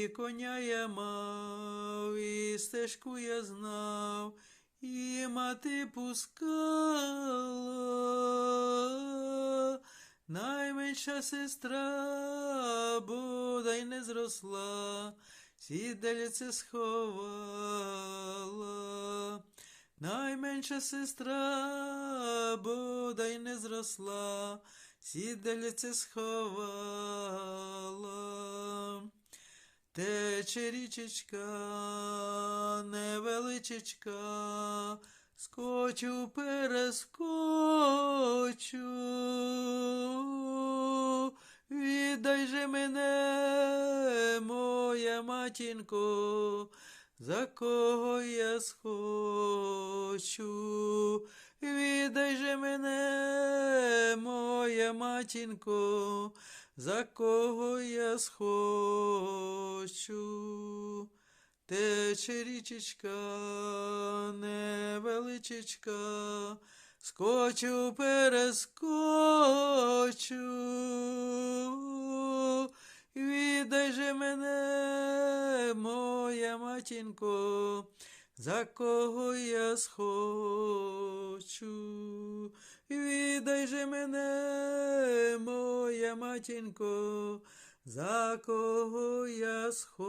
І коня я мав, і стежку я знав, і мати пускала. Найменша сестра бодай не зросла, сідальце сховала. Найменша сестра бодай не зросла, сідальце сховала. Тече річечка, невеличечка, скочу перескочу. Віддай же мене, моя матінко, за кого я схочу. Віддай же мене, матінко, за кого я схочу. Тече річечка, невеличечка, скочу перескочу. Віддай же мене, моя матінко, за кого я схочу. Віддай же мене, моя матінко, за кого я схочу.